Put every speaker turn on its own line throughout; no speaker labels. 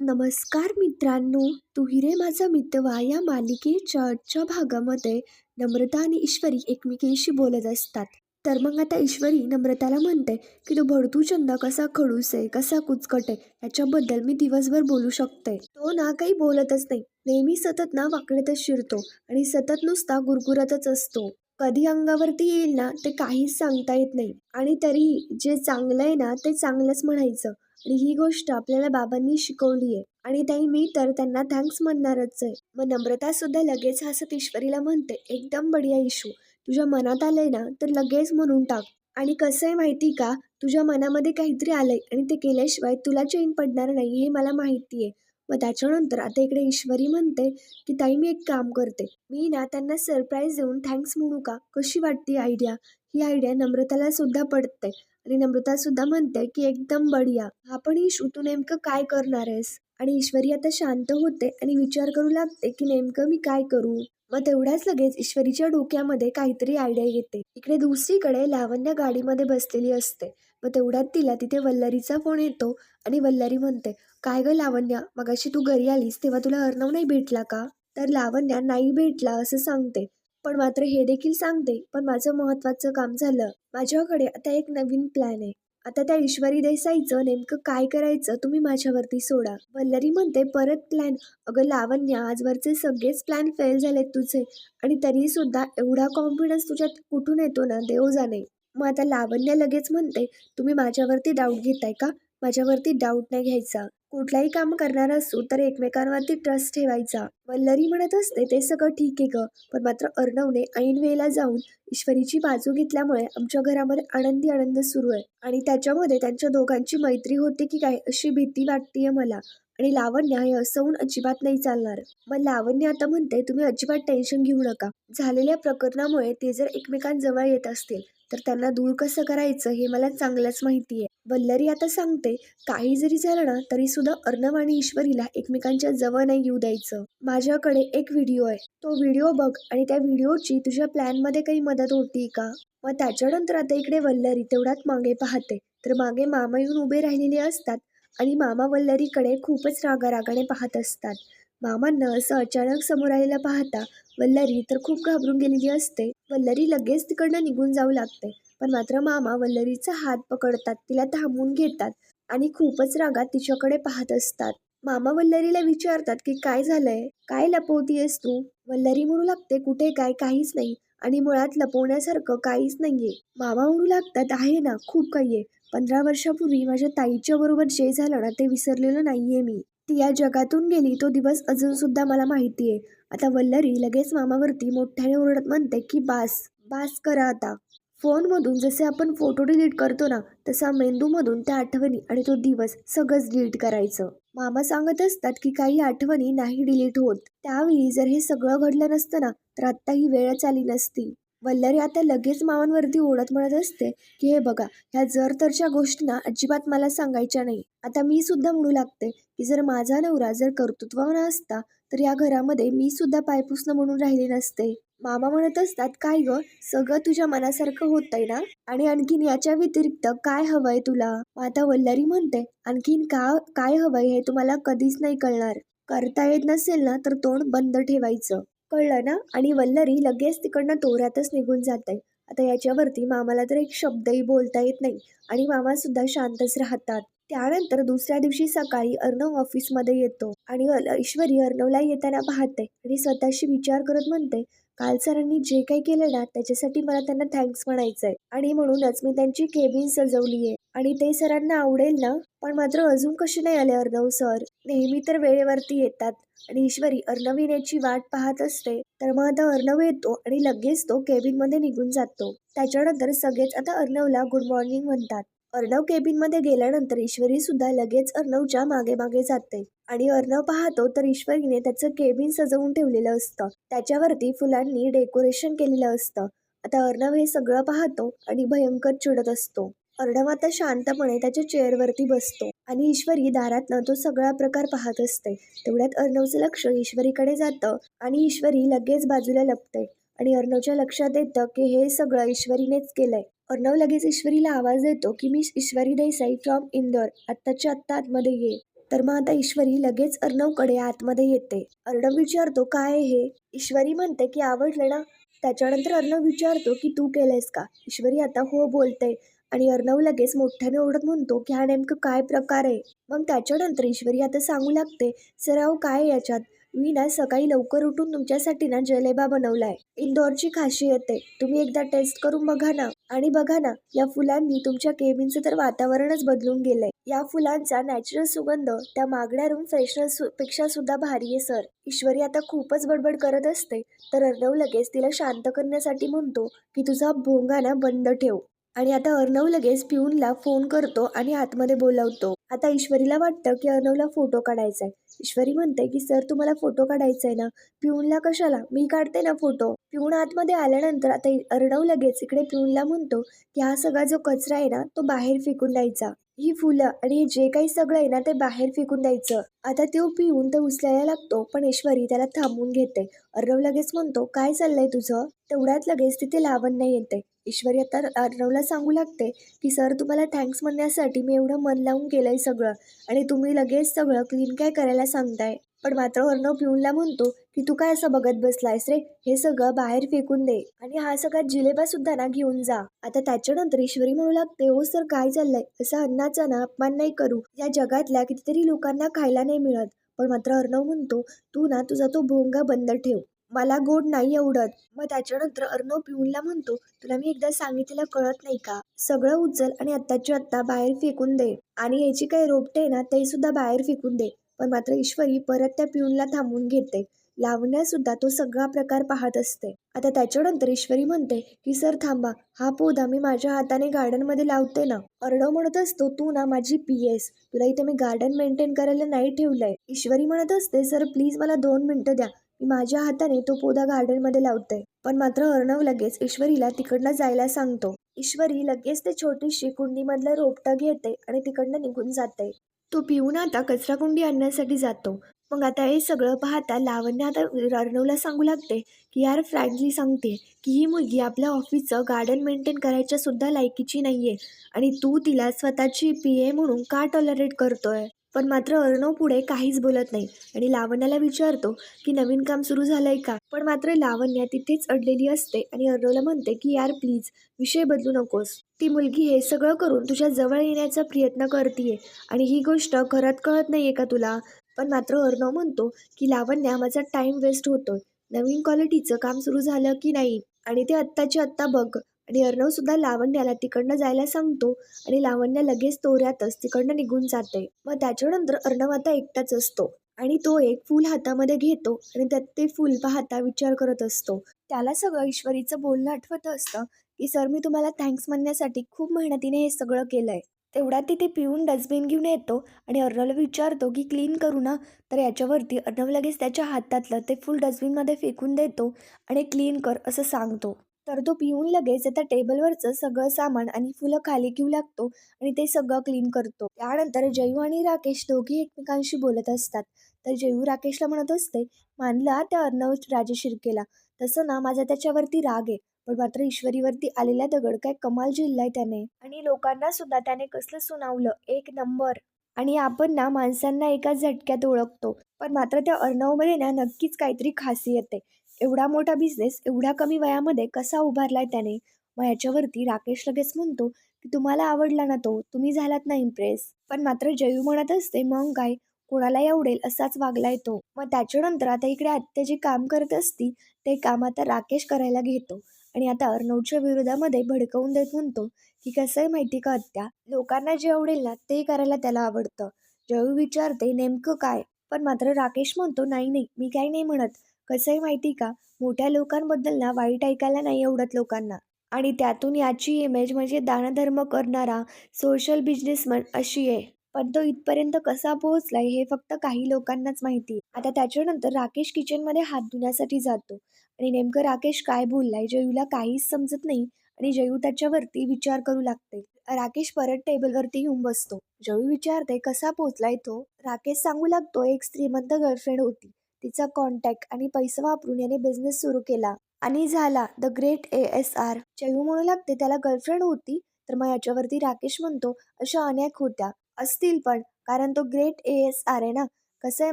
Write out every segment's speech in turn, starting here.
नमस्कार मित्रांनो तू हिरे माझा मितवा या मालिकेच्या आजच्या भागामध्ये नम्रता आणि ईश्वरी एकमेकींशी बोलत असतात. तर मग आता ईश्वरी नम्रताला म्हणते की तो भडतूचंद कसा खडूस आहे कसा कुचकट आहे याच्याबद्दल मी दिवसभर बोलू शकते. तो ना काही बोलतच नाही. नेहमी सतत ना वाकड्यातच शिरतो आणि सतत नुसता गुरगुरतच असतो. कधी अंगावरती येईल ना ते काहीच सांगता येत नाही. आणि तरीही जे चांगलं आहे ना ते चांगलंच म्हणायचं. आणि ही गोष्ट आपल्याला बाबांनी शिकवली आहे आणि ताई मी तर त्यांना थँक्स म्हणणारच आहे. मग नम्रता सुद्धा लगेच हसत ईश्वरीला म्हणते एकदम बढिया इशू तुझ्या मनात आलंय ना तर लगेच म्हणून टाक. आणि कसं आहे माहिती का तुझ्या मनामध्ये काहीतरी आलंय आणि ते केल्याशिवाय तुला चैन पडणार नाही हे मला माहिती आहे मग त्याच्यानंतर आता इकडे ईश्वरी म्हणते की ताई मी एक काम करते. मी ना त्यांना सरप्राईज देऊन थँक्स म्हणू का? कशी वाटते आयडिया ही आयडिया नम्रताला सुद्धा पडते आणि नम्रता सुद्धा म्हणते की एकदम बढिया. हा पण इशू तू नेमकं काय करणार आहेस? आणि ईश्वरी आता शांत होते आणि विचार करू लागते की नेमकं मी काय करू? मग तेवढ्याच लगेच ईश्वरीच्या डोक्यामध्ये काहीतरी आयडिया येते. इकडे दुसरीकडे लावण्या गाडीमध्ये बसलेली असते. मग तेवढ्यात तिला तिथे वल्लरीचा फोन येतो आणि वल्लरी म्हणते काय गं लावण्या मगाशी तू घरी आलीस तेव्हा तुला अर्णव नाही भेटला का? तर लावण्या नाही भेटला असं सांगते. पण मात्र हे देखील सांगते पण माझं महत्त्वाचं काम झालं. माझ्याकडे आता एक नवीन प्लॅन आहे. आता त्या ईश्वरी देसाईचं नेमकं काय करायचं तुम्ही माझ्यावरती सोडा. वल्लरी म्हणते परत प्लॅन अगं लावण्या आजवरचे सगळेच प्लॅन फेल झालेत तुझे आणि तरी सुद्धा एवढा कॉन्फिडन्स तुझ्यात कुठून येतो ना देव जाणे मग आता लावण्य लगेच म्हणते तुम्ही माझ्यावरती डाऊट घेताय का? माझ्यावरती डाऊट नाही घ्यायचा. कुठलाही काम करणार असू तर एकमेकांवरती ट्रस्ट ठेवायचा. वल्लरी म्हणत असते ते सगळं ठीक आहे ग पण मात्र अर्णवने ऐन वेळेला जाऊन ईश्वरीची बाजू घेतल्यामुळे आमच्या घरामध्ये आनंदी आनंद सुरू आहे आणि त्याच्यामध्ये त्यांच्या दोघांची मैत्री होते की काय अशी भीती वाटतेय मला. आणि लावण्य हे असं अजिबात नाही चालणार. मग लावण्य आता म्हणते तुम्ही अजिबात टेन्शन घेऊ नका. झालेल्या प्रकरणामुळे ते जर एकमेकांजवळ येत असतील तर त्यांना दूर कसं करायचं हे मला चांगलंच माहिती आहे. वल्लरी आता सांगते काही जरी झालं ना तरी सुद्धा अर्णव आणि ईश्वरीला एकमेकांच्या जवळ नाही येऊ द्यायचं. माझ्याकडे एक व्हिडिओ आहे. तो व्हिडिओ बघ आणि त्या व्हिडिओची तुझ्या प्लॅनमध्ये काही मदत होती का? मग त्याच्यानंतर आता इकडे वल्लरी तेवढ्यात मागे पाहते. तर मागे मामा येऊन उभे राहिलेले असतात आणि मामा वल्लरीकडे खूपच रागारागाने पाहत असतात. मामा असं अचानक समोर आलेलं पाहता वल्लरी तर खूप घाबरून गेलेली असते. वल्लरी लगेच तिकडनं निघून जाऊ लागते. पण मात्र मामा वल्लरीचा हात पकडतात तिला थांबवून घेतात आणि खूपच रागात तिच्याकडे पाहत असतात. मामा वल्लरीला विचारतात की काय झालंय? काय लपवतीयस तू? वल्लरी म्हणू लागते कुठे काय? काहीच नाही. आणि मुळात लपवण्यासारखं काहीच नाहीये. मामा म्हणू लागतात आहे ना खूप काही आहे. पंधरा वर्षापूर्वी माझ्या ताईच्या बरोबर जे झालं ना ते विसरलेलं नाहीये मी. ती या जगातून गेली तो दिवस अजून सुद्धा मला माहिती आहे. आता वल्लरी लगेच मामावरती मोठ्याने ओरडत म्हणते की बास बास करा आता. फोनमधून जसे आपण फोटो डिलीट करतो ना तसा मेंदूमधून त्या आठवणी आणि तो दिवस सगळंच डिलीट करायचं. मामा सांगत असतात की काही आठवणी नाही डिलीट होत. त्यावेळी जर हे सगळं घडलं नसतं ना तर आत्ता ही वेळच आली नसती. वल्लरी आता लगेच मामांवरती ओढत म्हणत असते की हे बघा ह्या जर तरच्या गोष्टींना अजिबात मला सांगायच्या नाही. आता मी सुद्धा म्हणू लागते की जर माझा नवरा जर कर्तृत्वावर असता तर या घरामध्ये मी सुद्धा पायपुसणं म्हणून राहिले नसते. मामा म्हणत असतात काय ग? सगळं तुझ्या मनासारखं होतंय ना? आणि आणखीन याच्या व्यतिरिक्त काय हवंय तुला? आता वल्लारी म्हणते आणखीन का काय हवंय हे तुम्हाला कधीच नाही कळणार. करता येत नसेल ना तर तोंड बंद ठेवायचं. कळलं ना? आणि वल्लरी लगेच तिकडनं तोऱ्यातच निघून जात. आहे आता याच्यावरती मामाला तर एक शब्दही बोलता येत नाही. आणि मामा सुद्धा शांतच राहतात. त्यानंतर दुसऱ्या दिवशी सकाळी अर्णव ऑफिसमध्ये येतो आणि ईश्वरी अर्णवला येताना पाहते आणि स्वतःशी विचार करत म्हणते काल सरांनी जे काही केलं ना त्याच्यासाठी मला त्यांना थँक्स म्हणायचं आहे आणि म्हणूनच मी त्यांची केबिन सजवली आहे आणि ते सरांना आवडेल ना? पण मात्र अजून कसे नाही आले अर्णव सर? नेहमी तर वेळेवरती येतात. आणि ईश्वरी अर्णव येण्याची वाट पाहत असते. तर मग आता अर्णव येतो आणि लगेच तो केबिनमध्ये निघून जातो. त्याच्यानंतर सगळेच आता अर्णवला गुड मॉर्निंग म्हणतात. अर्णव केबिनमध्ये गेल्यानंतर ईश्वरी सुद्धा लगेच अर्णवच्या मागे मागे जाते. आणि अर्णव पाहतो तर ईश्वरीने त्याचं केबिन सजवून ठेवलेलं असतं. त्याच्यावरती फुलांनी डेकोरेशन केलेलं असतं. आता अर्णव हे सगळं पाहतो आणि भयंकर चिडत असतो. अर्णव आता शांतपणे त्याच्या चेअरवरती बसतो आणि ईश्वरी दारातनं तो सगळा प्रकार पाहत असते. तेवढ्यात अर्णवचं लक्ष ईश्वरीकडे जातं आणि ईश्वरी लगेच बाजूला लपते. आणि अर्णवच्या लक्षात येतं की हे सगळं ईश्वरीनेच केलंय. अर्णव लगेच ईश्वरीला आवाज देतो की मी ईश्वरी देसाई फ्रॉम इंदोर. आत्ताच्या आत्ता आतमध्ये ये. तर मग आता ईश्वरी लगेच अर्णवकडे आतमध्ये येते. अर्णव विचारतो काय हे? ईश्वरी म्हणते की आवडलं ना? त्याच्यानंतर अर्णव विचारतो की तू केलंयस का? ईश्वरी आता हो बोलते आणि अर्णव लगेच मोठ्याने ओढत म्हणतो की हा नेमकं काय प्रकार आहे? मग त्याच्यानंतर ईश्वरी आता सांगू लागते सर अहो काय याच्यात? मी ना सकाळी लवकर उठून तुमच्यासाठी ना जलेबा बनवलाय. इंदोरची खासियत आहे. तुम्ही एकदा टेस्ट करून बघा ना. आणि बघा ना या फुलांनी तुमच्या केबिनचं तर वातावरणच बदलून गेलंय. या फुलांचा नॅचरल सुगंध त्या मागण्या रूम फ्रेशनरपेक्षा सुद्धा भारी आहे सर ईश्वरी आता खूपच बडबड करत असते. तर अर्णव लगेच तिला शांत करण्यासाठी म्हणतो की तुझा भोंगा ना बंद ठेव. आणि आता अर्णव लगेच पिऊनला फोन करतो आणि आतमध्ये बोलावतो. आता ईश्वरीला वाटतं की अर्णवला फोटो काढायचा आहे ईश्वरी म्हणते की सर तुम्हाला फोटो काढायचा आहे ना? पिऊनला कशाला? मी काढते ना फोटो. पिऊन आतमध्ये आल्यानंतर आता अर्णव लगेच इकडे पिऊनला म्हणतो की हा सगळा जो कचरा आहे ना तो बाहेर फेकून द्यायचा. ही फुलं आणि हे जे काही सगळं आहे ना ते बाहेर फेकून द्यायचं. आता तो पिऊन ते उचलायला लागतो पण ईश्वरी त्याला थांबून घेते. अर्णव लगेच म्हणतो काय चाललंय तुझं? तेवढ्यात लगेच तिथे लावण्य येते. ईश्वरी आता अर्णवला सांगू लागते की सर तुम्हाला थँक्स म्हणण्यासाठी मी एवढं मन लावून केलंय सगळं आणि तुम्ही लगेच सगळं क्लीन काय करायला सांगताय? पण मात्र अर्णव पिऊनला म्हणतो की तू काय असं बघत बसलायस रे? हे सगळं बाहेर फेकून दे आणि हा सगळा जिलेबा सुद्धा ना घेऊन जा. आता त्याच्यानंतर ईश्वरी म्हणू लागते हो सर काय चाललंय? असं अन्नाचा ना अपमान नाही करू. या जगातल्या कितीतरी लोकांना खायला नाही मिळत. पण मात्र अर्णव म्हणतो तू ना तुझा तो भोंगा बंद ठेव. मला गोड नाही आवडत. मग त्याच्यानंतर अर्णव पिऊनला म्हणतो तुला मी एकदा सांगितलेलं कळत नाही का? सगळं उचल आणि आत्ताची आत्ता बाहेर फेकून दे. आणि याची काही रोपटे ना ते सुद्धा बाहेर फेकून दे. पण मात्र ईश्वरी परत त्या पिऊनला थांबून घेते. लावण्या सुद्धा तो सगळा प्रकार पाहत असते. आता त्याच्यानंतर ईश्वरी म्हणते की सर थांबा हा पोधा मी माझ्या हाताने गार्डनमध्ये लावते ना. अर्णव म्हणत असतो तू ना माझी पी एस तुला इथे मी गार्डन मेंटेन करायला नाही ठेवलंय. ईश्वरी म्हणत असते सर प्लीज मला दोन मिनिटं द्या. मी माझ्या हाताने तो पोदा गार्डनमध्ये लावते पण मात्र अर्णव लगेच ईश्वरीला तिकडनं जायला सांगतो. ईश्वरी लगेच ते छोटीशी कुंडीमधलं रोपटं घेते आणि तिकडनं निघून जाते. तो पिऊन आता कचरा कुंडी आणण्यासाठी जातो. मग आता हे सगळं पाहता लावण्य आता अर्णवला सांगू लागते की यार फ्रँकली सांगते की ही मुलगी आपल्या ऑफिसचं गार्डन मेंटेन करायच्या सुद्धा लायकीची नाहीये आणि तू तिला स्वतःची पी ए म्हणून का टॉलरेट करतोय? पण मात्र अर्णव पुढे काहीच बोलत नाही. आणि लावण्याला विचारतो की नवीन काम सुरू झालंय का? पण मात्र लावण्या तिथेच अडलेली असते आणि अर्णवला म्हणते की यार प्लीज विषय बदलू नकोस. ती मुलगी हे सगळं करून तुझ्या जवळ येण्याचा प्रयत्न करतीये. आणि ही गोष्ट खरंच कळत नाहीये का तुला? पण मात्र अर्णव म्हणतो की लावण्या माझा टाइम वेस्ट होतोय. नवीन क्वालिटीचं काम सुरू झालं की नाही? आणि ते आत्ताची आत्ता बघ. आणि अर्णवसुद्धा लावण्याला तिकडनं जायला सांगतो आणि लावण्य लगेच तोऱ्यातच तिकडनं निघून जाते. मग त्याच्यानंतर अर्णव आता एकटाच असतो आणि तो एक फूल हातामध्ये घेतो आणि त्यात ते फूल पाहता विचार करत असतो. त्याला सगळं ईश्वरीचं बोलणं आठवत असतं की सर मी तुम्हाला थँक्स म्हणण्यासाठी खूप मेहनतीने हे सगळं केलंय. तेवढ्यात तिथे पिऊन डस्टबिन घेऊन येतो आणि अर्णवला विचारतो की क्लीन करू ना. तर याच्यावरती अर्णव लगेच त्याच्या हातातलं ते फुल डस्टबिनमध्ये फेकून देतो आणि क्लीन कर असं सांगतो. तर तो पिऊन लगेच आता टेबलवरचं सगळं सामान आणि फुलं खाली घेऊ लागतो आणि ते सगळं क्लीन करतो. त्यानंतर जयू आणि राकेश दोघे एकमेकांशी बोलत असतात. तर जयू राकेशला म्हणत असते मानला त्या अर्णव राजे शिर्केला. तसं ना माझा त्याच्यावरती राग आहे. पण मात्र ईश्वरीवरती आलेला दगड काय कमाल झेललाय त्याने. आणि लोकांना सुद्धा त्याने कसलं सुनावलं? एक नंबर. आणि आपण ना माणसांना एका झटक्यात ओळखतो. पण मात्र त्या अर्णवमध्ये ना नक्कीच काहीतरी खासियत आहे एवढा मोठा बिझनेस एवढ्या कमी वयामध्ये कसा उभारलाय त्याने? मग याच्यावरती राकेश लगेच म्हणतो की तुम्हाला आवडला ना तो? तुम्ही झालात ना इम्प्रेस पण मात्र जयू म्हणत असते मग काय? कोणाला आवडेल असाच वागलाय तो. मग त्याच्यानंतर आता इकडे आत्या जे काम करत असती ते काम आता राकेश करायला घेतो. आणि आता अर्णवच्या विरोधामध्ये भडकवून देत म्हणतो की कसं आहे माहिती का आत्या? लोकांना जे आवडेल ना ते करायला त्याला आवडतं. जयू विचारते नेमकं काय? पण मात्र राकेश म्हणतो नाही नाही मी काही नाही म्हणत. कसं आहे माहिती का? मोठ्या लोकांबद्दल ना वाईट ऐकायला नाही आवडत लोकांना. आणि त्यातून याची इमेज म्हणजे दानधर्म करणारा सोशल बिझनेसमन अशी आहे. पण तो इथपर्यंत कसा पोहोचलाय हे फक्त काही लोकांनाच माहिती आता त्याच्यानंतर राकेश किचनमध्ये हात धुण्यासाठी जातो. आणि नेमकं राकेश काय बोललाय जयूला काहीच समजत नाही आणि जयू त्याच्यावरती विचार करू लागते. राकेश परत टेबलवरती येऊन बसतो. जयू विचारते कसा पोहोचलाय तो? राकेश सांगू लागतो एक श्रीमंत गर्लफ्रेंड होती. तिचा कॉन्टॅक्ट आणि पैसा वापरून याने बिझनेस सुरू केला. आणि झाला the great A S R चयू म्हणू लागते त्याला गर्लफ्रेंड होती तर मग याच्यावरती राकेश म्हणतो अशा अनेक होत्या. असतील पण कारण तो ग्रेट ए एस आर आहे ना. कसं आहे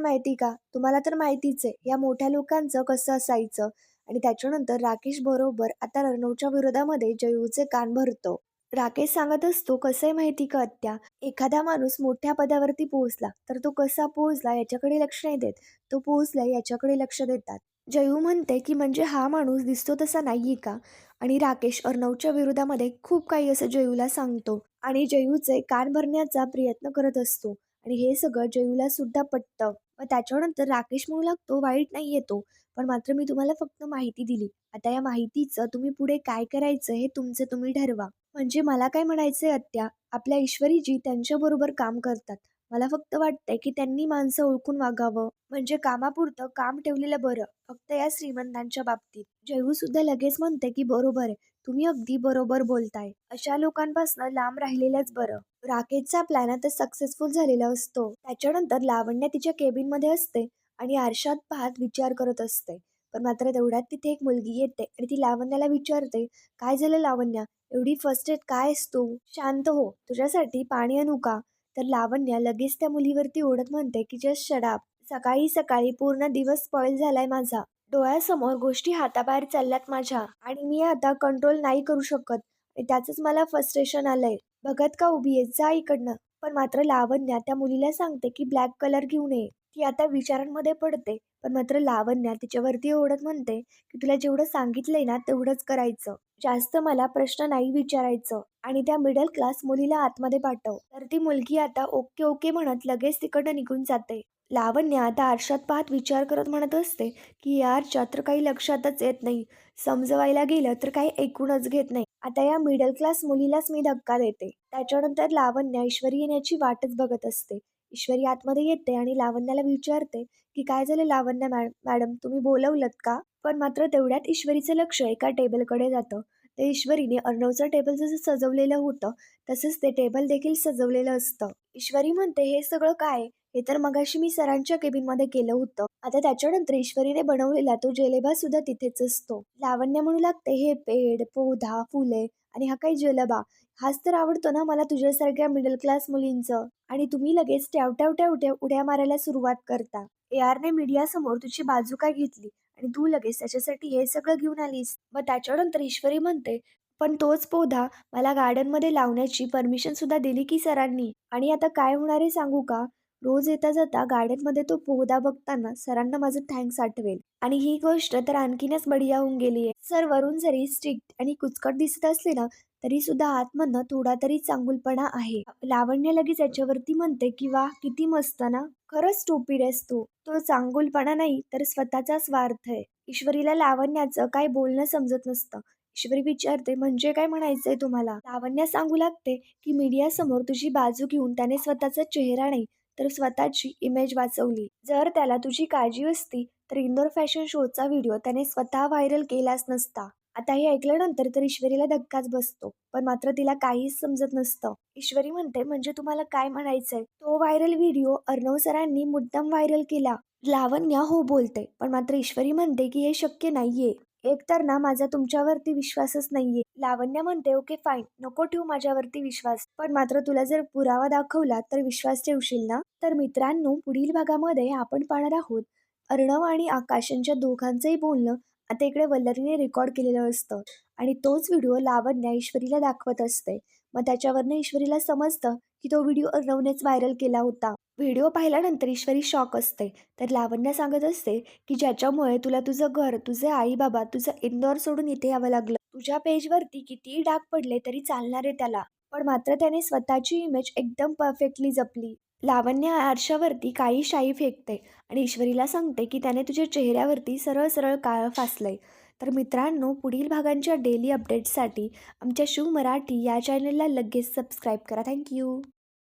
माहिती का? तुम्हाला तर माहितीच आहे या मोठ्या लोकांचं कसं असायचं? आणि त्याच्यानंतर राकेश बरोबर आता रनौच्या विरोधामध्ये जयूचे कान भरतो. राकेश सांगत असतो कसं आहे माहिती का आत्या? एखादा माणूस मोठ्या पदावरती पोहोचला तर तो कसा पोहोचला याच्याकडे लक्ष नाही देत. तो पोहोचला याच्याकडे लक्ष देतात. जयू म्हणते की म्हणजे हा माणूस दिसतो तसा नाहीये का? आणि राकेश अर्णवच्या विरोधामध्ये खूप काही असं जयूला सांगतो. आणि जयूचे कान भरण्याचा प्रयत्न करत असतो. आणि हे सगळं जयूला सुद्धा पटतं. मग त्याच्यानंतर राकेश म्हणू लागतो वाईट नाही येतो पण मात्र मी तुम्हाला फक्त माहिती दिली. आता या माहितीचं तुम्ही पुढे काय करायचं हे तुमचं तुम्ही ठरवा. म्हणजे मला काय म्हणायचंय आत्या आपल्या ईश्वरीजी त्यांच्याबरोबर काम करतात. मला फक्त वाटतंय की त्यांनी माणसं ओळखून वागावं. म्हणजे कामापुरतं काम ठेवलेलं बरं फक्त या श्रीमंतांच्या बाबतीत. जयू सुद्धा लगेच म्हणते की बरोबर आहे तुम्ही अगदी बरोबर बोलताय. अशा लोकांपासून लांब राहिलेलंच बरं. राकेशचा प्लॅन आता सक्सेसफुल झालेला असतो. त्याच्यानंतर लावण्य तिच्या केबिनमध्ये असते आणि आरशात पाहत विचार करत असते. पण मात्र तेवढ्यात तिथे एक मुलगी येते आणि ती लावण्याला विचारते काय झालं लावण्या? एवढी फर्स्ट एड काय असतो शांत हो तुझ्यासाठी पाणी आणू का? तर लावण्या लगेच त्या मुलीवरती ओढत म्हणते की जस्ट शडाप सकाळी सकाळी पूर्ण दिवस स्पॉइल झालाय माझा. डोळ्यासमोर गोष्टी हाताबाहेर चालल्यात माझ्या आणि मी आता कंट्रोल नाही करू शकत आणि त्याचंच मला फ्रस्ट्रेशन आलंय. बघत का उभी आहे जा इकडनं. पण मात्र लावण्या त्या मुलीला सांगते की ब्लॅक कलर घेऊ नये. ती आता विचारांमध्ये पडते पण मात्र लावण्या तिच्यावरती ओढत म्हणते की तुला जेवढं सांगितलंय ना तेवढंच करायचं. जास्त मला प्रश्न नाही विचारायचं. आणि त्या मिडल क्लास मुलीला आतमध्ये पाठव. तर ती मुलगी आता ओके ओके म्हणत लगेच तिकडनं निघून जाते. लावण्य आता आरशात पाहत विचार करत म्हणत असते की यारच्या तर काही लक्षातच येत नाही. समजवायला गेलं तर काही ऐकूनच घेत नाही. आता या मिडल क्लास मुलीलाच मी धक्का देते. त्याच्यानंतर लावण्या ईश्वरी येण्याची वाटच बघत असते. ईश्वरी आतमध्ये येते आणि लावण्याला विचारते की काय झालं लावण्य मॅ मॅडम? तुम्ही बोलवलत का? पण मात्र तेवढ्यात ईश्वरीचं लक्ष एका टेबलकडे जातं. ते ईश्वरीने अर्णवचं टेबल जसं सजवलेलं होतं तसंच ते टेबल देखील सजवलेलं असतं. ईश्वरी म्हणते हे सगळं काय? हे तर मगाशी मी सरांच्या केबिनमध्ये केलं होतं. आता त्याच्यानंतर ईश्वरीने बनवलेला तो जेलेबा सुद्धा तिथेच असतो. लावण्य म्हणू लागते हे पेड पौधा फुले आणि हा काही जलबा. हाच तर आवडतो ना मला तुझ्यासारख्या मिडल क्लास मुलींचं. आणि तुम्ही लगेच ट्याव ट्याव ट्याव उड्या मारायला सुरुवात करता. ए आरने मीडियासमोर तुझी बाजू काय घेतली? आणि तू लगेच त्याच्यासाठी हे सगळं घेऊन आलीस. मग त्याच्यानंतर ईश्वरी म्हणते पण तोच पौधा मला गार्डनमध्ये लावण्याची परमिशन सुद्धा दिली की सरांनी? आणि आता काय होणार आहे सांगू का? रोज येता जाता गार्डनमध्ये तो पोहदा बघताना सरांना माझं थँक्स आठवेल. आणि ही गोष्ट तर आणखीनच बढिया होऊन गेली आहे सर वरून जरी स्ट्रिक्ट आणि कुचकट दिसत असले ना तरी सुद्धा आतमधनं थोडा तरी चांगुलपणा आहे. लावण्य लगेच याच्यावरती म्हणते की वा किती मस्त ना खरंच टोपीड आहेस तू. तो चांगुलपणा नाही तर स्वतःचा स्वार्थ आहे. ईश्वरीला लावण्याचं काय बोलणं समजत नसतं. ईश्वरी विचारते म्हणजे काय म्हणायचंय तुम्हाला? लावण्य सांगू लागते की मीडिया समोर तुझी बाजू घेऊन त्याने स्वतःचा चेहरा नाही तर स्वतःची इमेज वाचवली. जर त्याला तुझी काळजी असती तर इंदोर फॅशन शोचा व्हिडिओ त्याने स्वतः व्हायरल केलाच नसता. आता हे ऐकल्यानंतर तर ईश्वरीला धक्काच बसतो पण मात्र तिला काहीच समजत नसतं. ईश्वरी म्हणते म्हणजे तुम्हाला काय म्हणायचंय? तो व्हायरल व्हिडिओ अर्णव सरांनी मुद्दाम व्हायरल केला. लावण्या हो बोलते पण मात्र ईश्वरी म्हणते की हे शक्य नाहीये. एक तर ना माझा तुमच्यावरती विश्वासच नाहीये. लावण्या म्हणते ओके फाईन नको ठेवू माझ्यावरती विश्वास. पण मात्र तुला जर पुरावा दाखवला तर विश्वास ठेवशील ना? तर मित्रांनो पुढील भागामध्ये आपण पाहणार आहोत अर्णव आणि आकाश यांच्या दोघांचंही बोलणं आता इकडे वल्लरीने रेकॉर्ड केलेलं असतं. आणि तोच व्हिडिओ लावण्या ईश्वरीला दाखवत असते. मग त्याच्यावरनं ईश्वरीला समजतं की तो व्हिडिओ अर्णवनेच व्हायरल केला होता. व्हिडिओ पाहिल्यानंतर ईश्वरी शॉक असते. तर लावण्या सांगत असते की ज्याच्यामुळे तुला तुझं घर तुझे आई बाबा तुझं इंदोर सोडून इथे यावं लागलं. तुझ्या पेजवरती कितीही डाग पडले तरी चालणार आहे त्याला. पण मात्र त्याने स्वतःची इमेज एकदम परफेक्टली जपली. लावण्य आरशावरती काही शाई फेकते आणि ईश्वरीला सांगते की त्याने तुझ्या चेहऱ्यावरती सरळ सरळ काळ फासलंय. तर मित्रांनो पुढील भागांच्या डेली अपडेट्ससाठी आमच्या शिव मराठी या चॅनलला लगेच सबस्क्राईब करा. थँक्यू